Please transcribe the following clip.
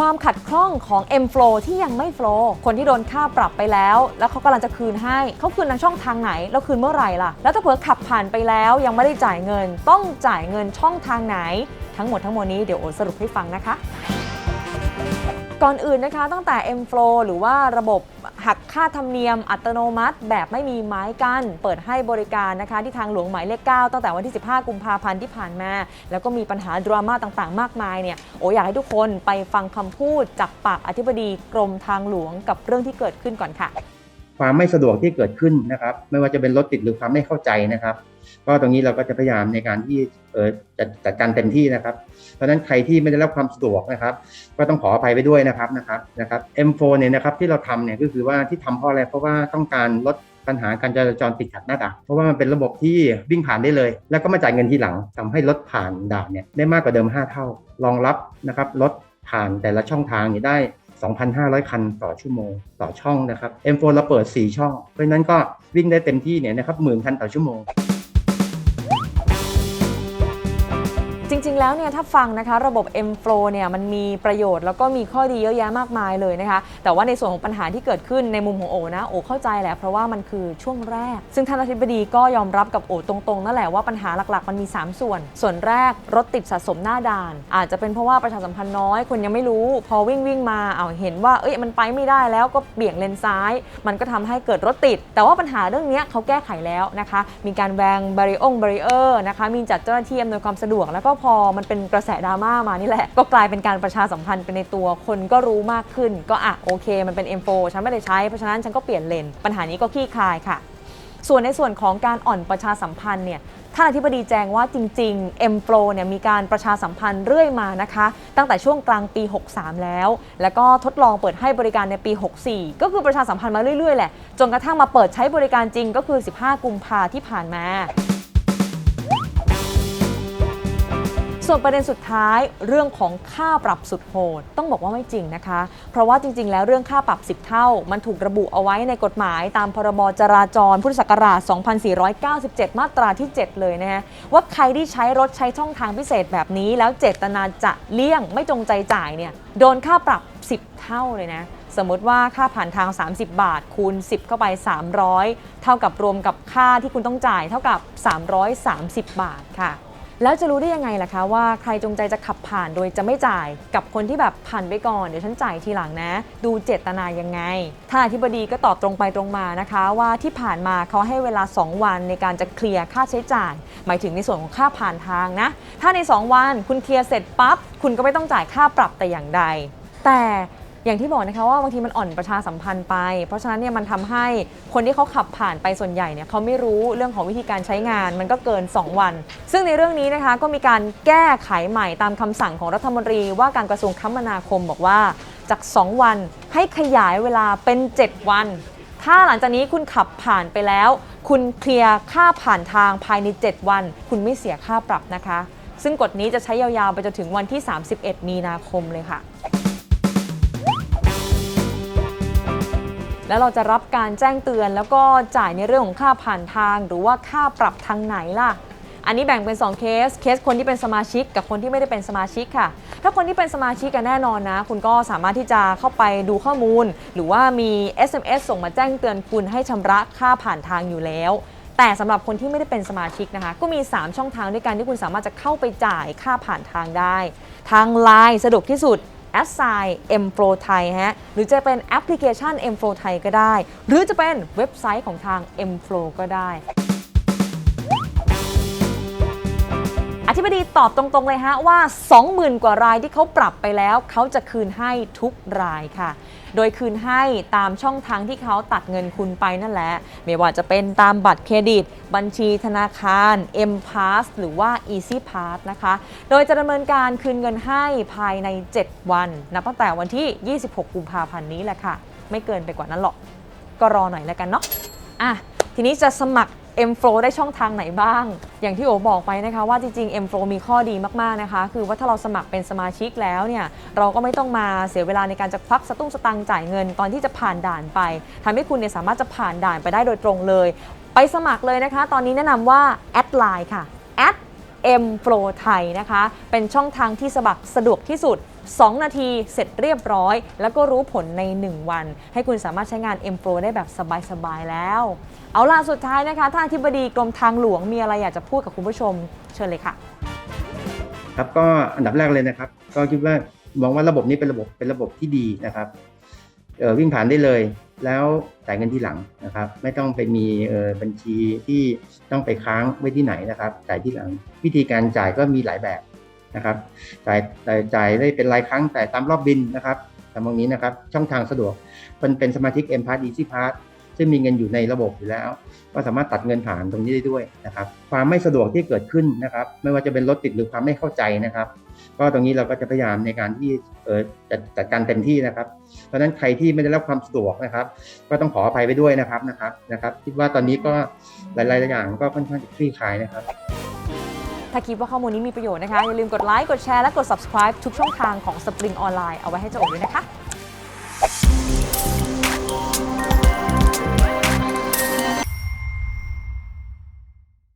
ความขัดข้องของ M Flow ที่ยังไม่ flow คนที่โดนค่าปรับไปแล้ว แล้วเขากำลังจะคืนให้เขาคืนทางช่องทางไหน แล้วคืนเมื่อไหร่ล่ะ แล้วถ้าเผื่อขับผ่านไปแล้วยังไม่ได้จ่ายเงิน ต้องจ่ายเงินช่องทางไหน ทั้งหมดทั้งมวลนี้เดี๋ยวโอสรุปให้ฟังนะคะ ก่อนอื่นนะคะตั้งแต่ M Flow หรือว่าระบบ หักค่าธรรมเนียมอัตโนมัติ แบบไม่มีไม้กั้นเปิดให้บริการนะคะ ที่ทางหลวงหมายเลข 9 ตั้งแต่วันที่ 15 กุมภาพันธ์ที่ผ่านมา แล้วก็มีปัญหาดราม่าต่างๆ มากมายเนี่ยโออยากให้ทุกคนไปฟังคำพูดจากปากอธิบดีกรมทางหลวงกับเรื่องที่เกิดขึ้นก่อนค่ะ ความไม่สะดวกที่เกิดขึ้นนะครับ ไม่ว่าจะเป็นรถติดหรือความไม่เข้าใจนะครับ ก็ตรงนี้เราก็จะพยายามในการที่เออจะจัดการเต็มที่นะครับ เพราะฉะนั้นใครที่ไม่ได้รับความสะดวกนะครับ ก็ต้องขออภัยไปด้วยนะครับนะครับนะครับ M4 เนี่ยนะครับที่เราทำเนี่ยก็คือว่าที่ทำเพราะอะไรเพราะว่าต้องการลดปัญหาการจราจรติดขัดหน้าด่านเพราะว่ามันเป็นระบบที่วิ่งผ่านได้เลย แล้วก็มาจ่ายเงินทีหลังทำให้รถผ่านด่านเนี่ยได้มากกว่าเดิม 5 เท่ารองรับนะครับรถผ่านแต่ละช่องทางเนี่ยได้ 2,500 คันต่อชั่วโมงต่อช่องนะครับ M4 เราเปิด 4 ช่อง เพราะฉะนั้นก็วิ่งได้เต็มที่เนี่ยนะครับหมื่นคันต่อชั่วโมง จริง ๆ แล้วเนี่ยถ้าฟังนะคะระบบ M Flow เนี่ยมันมีประโยชน์แล้วก็มีข้อดีเยอะแยะมากมายเลยนะคะ แต่ว่าในส่วนของปัญหาที่เกิดขึ้นในมุมของโอนะโอเข้าใจแหละเพราะว่ามันคือช่วงแรก ซึ่งท่านอธิบดีก็ยอมรับกับโอตรงๆนั่นแหละว่าปัญหาหลักๆ มันมี 3 ส่วน ส่วนแรกรถติดสะสมหน้าด่าน อาจจะเป็นเพราะว่าประชาสัมพันธ์น้อยคนยังไม่รู้ พอวิ่งวิ่งมาเอาเห็นว่าเอ้ยมันไปไม่ได้แล้วก็เบี่ยงเลนซ้าย มันก็ทำให้เกิดรถติด แต่ว่าปัญหาเรื่องเนี้ยเขาแก้ไขแล้วนะคะ มีการแวงบริองบริเออร์นะคะมีจัดเจ้าหน้าที่อำนวยความสะดวกแล้วก็พอมันเป็นกระแสดราม่ามานี่แหละ ก็กลายเป็นการประชาสัมพันธ์ไปในตัวคนก็รู้มากขึ้น ก็อะโอเค มันเป็น M4 ฉันไม่ได้ใช้เพราะฉะนั้นฉันก็เปลี่ยนเลนปัญหานี้ก็คลี่คลายค่ะ ส่วนในส่วนของการอ่อนประชาสัมพันธ์เนี่ยท่านอธิบดีแจ้งว่าจริง ๆ M Pro เนี่ยมีการประชาสัมพันธ์เรื่อยมานะคะ ตั้งแต่ช่วงกลางปี 63 แล้ว แล้วก็ทดลองเปิดให้บริการในปี 64 ก็คือประชาสัมพันธ์มาเรื่อยๆแหละจนกระทั่งมาเปิดใช้บริการจริงก็คือ 15 กุมภาที่ผ่านมา ส่วนประเด็นสุดท้ายเรื่องของค่าปรับสุดโหด ต้องบอกว่าไม่จริงนะคะ เพราะว่าจริง ๆ แล้วเรื่องค่าปรับ 10 เท่า มันถูกระบุเอาไว้ในกฎหมายตามพรบจราจรพุทธศักราช 2497 มาตราที่ 7 เลยนะฮะว่าใครที่ใช้รถใช้ช่องทางพิเศษแบบนี้ แล้วเจตนาจะเลี่ยงไม่จงใจจ่ายเนี่ยโดนค่าปรับ 10 เท่าเลยนะสมมติว่าค่าผ่านทาง 30 บาท คูณ 10 เข้าไป 300 เท่ากับรวมกับค่าที่คุณต้องจ่ายเท่ากับ 330 บาทค่ะ แล้วจะรู้ได้ยังไงล่ะคะว่าใครจงใจจะขับผ่านโดยจะไม่จ่ายกับคนที่แบบผ่านไปก่อนเดี๋ยวฉันจ่ายทีหลังนะ ดูเจตนายังไงท่านอธิบดีก็ตอบตรงไปตรงมานะคะ ว่าที่ผ่านมาเขาให้เวลา 2 วันในการจะเคลียร์ค่าใช้จ่าย หมายถึงในส่วนของค่าผ่านทางนะ ถ้าใน 2 วันคุณเคลียร์เสร็จปั๊บคุณก็ไม่ต้องจ่ายค่าปรับแต่อย่างใด แต่ อย่างที่บอกนะคะว่าบางทีมันอ่อนประชาสัมพันธ์ไป เพราะฉะนั้นเนี่ยมันทำให้คนที่เขาขับผ่านไปส่วนใหญ่เนี่ยเขาไม่รู้เรื่องของวิธีการใช้งานมันก็เกิน 2 วัน ซึ่งในเรื่องนี้นะคะก็มีการแก้ไขใหม่ตามคำสั่งของรัฐมนตรีว่าการกระทรวงคมนาคมบอกว่าจาก 2 วันให้ขยายเวลาเป็น 7 วัน ถ้าหลังจากนี้คุณขับผ่านไปแล้ว คุณเคลียร์ค่าผ่านทางภายใน 7 วัน คุณไม่เสียค่าปรับนะคะ ซึ่งกฎนี้จะใช้ยาวๆไปจนถึงวันที่ 31 มีนาคมเลยค่ะ แล้วเราจะรับการแจ้งเตือน แล้วก็จ่ายในเรื่องของค่าผ่านทาง หรือว่าค่าปรับทางไหนล่ะ อันนี้แบ่งเป็น 2 เคส เคสคนที่เป็นสมาชิกกับคนที่ไม่ได้เป็นสมาชิกค่ะ ถ้าคนที่เป็นสมาชิกกันแน่นอนนะ คุณก็สามารถที่จะเข้าไปดูข้อมูล หรือว่ามี SMS ส่งมาแจ้งเตือนคุณให้ชำระค่าผ่านทางอยู่แล้วแต่สำหรับคนที่ไม่ได้เป็นสมาชิกนะคะ ก็มี 3 ช่องทางด้วยกันที่คุณสามารถจะเข้าไปจ่ายค่าผ่านทางได้ ทาง Line สะดวกที่สุด แอสไซ M Pro ไทยฮะหรือจะเป็นแอปพลิเคชัน M Pro ไทยก็ได้ หรือจะเป็นเว็บไซต์ของทาง M p l o ก็ได้ ธิบดีตอบตรงๆเลยฮะว่า 20,000 กว่ารายที่เขาปรับไปแล้ว เขาจะคืนให้ทุกรายค่ะ โดยคืนให้ตามช่องทางที่เขาตัดเงินคุณไปนั่นแหละ ไม่ว่าจะเป็นตามบัตรเครดิต บัญชีธนาคาร M Pass หรือว่า Easy Pass นะคะ โดยจะดำเนินการคืนเงินให้ภายใน 7 วันนับตั้งแต่วันที่ 26 กุมภาพันธ์นี้แหละค่ะ ไม่เกินไปกว่านั้นหรอก ก็รอหน่อยแล้วกันเนาะอะทีนี้จะสมัคร M Flow ได้ช่องทางไหนบ้าง อย่างที่โอบอกไปนะคะว่าจริงๆ M Flow มีข้อดีมากๆนะคะ คือว่าถ้าเราสมัครเป็นสมาชิกแล้วเนี่ยเราก็ไม่ต้องมาเสียเวลาในการจะควักสตุ้งสตังจ่ายเงินตอนที่จะผ่านด่านไปทำให้คุณเนี่ยสามารถจะผ่านด่านไปได้โดยตรงเลย ไปสมัครเลยนะคะ ตอนนี้แนะนำว่าแอดไลน์ค่ะ M Pro ไทยนะคะ เป็นช่องทางที่สมัครสะดวกที่สุด 2 นาทีเสร็จเรียบร้อย แล้วก็รู้ผลใน 1 วัน ให้คุณสามารถใช้งาน M Pro ได้แบบสบาย ๆ แล้ว เอาล่ะสุดท้ายนะคะท่านอธิบดีกรมทางหลวงมีอะไรอยากจะพูดกับคุณผู้ชมเชิญเลยค่ะ ครับก็อันดับแรกเลยนะครับ ก็คิดว่ามองว่าระบบนี้เป็นระบบเป็นระบบที่ดีนะครับ วิ่งผ่านได้เลย แล้วจ่ายเงินทีหลังนะครับ ไม่ต้องไปมีออบัญชีที่ต้องไปค้างไว้ที่ไหนนะครับ จ่ายที่หลัง วิธีการจ่ายก็มีหลายแบบนะครับจ่ายจ่ายได้เป็นรายครั้งแต่ายตามรอบบินนะครับตามตรงนี้นะครับ ช่องทางสะดวกเป็นเป็นสมาชิก M Pass Easy Pass ซึ่งมีเงินอยู่ในระบบอยู่แล้ว ก็สามารถตัดเงินผ่านตรงนี้ได้ด้วยนะครับ ความไม่สะดวกที่เกิดขึ้นนะครับ ไม่ว่าจะเป็นรถติดหรือความไม่เข้าใจนะครับ ก็ตรงนี้เราก็จะพยายามในการที่เออจัดจัดการเต็มที่นะครับ เพราะฉะนั้นใครที่ไม่ได้รับความสะดวกนะครับ ก็ต้องขออภัยไปด้วยนะครับนะครับนะครับ คิดว่าตอนนี้ก็หลายๆอย่างก็ค่อนข้างจะคลี่คลายนะครับถ้าคิดว่าข้อมูลนี้มีประโยชน์นะคะ อย่าลืมกดไลค์ กดแชร์ และกด subscribe ทุกช่องทางของ Spring ออนไลน์เอาไว้ให้เจ้าโอ๋ด้วยนะคะ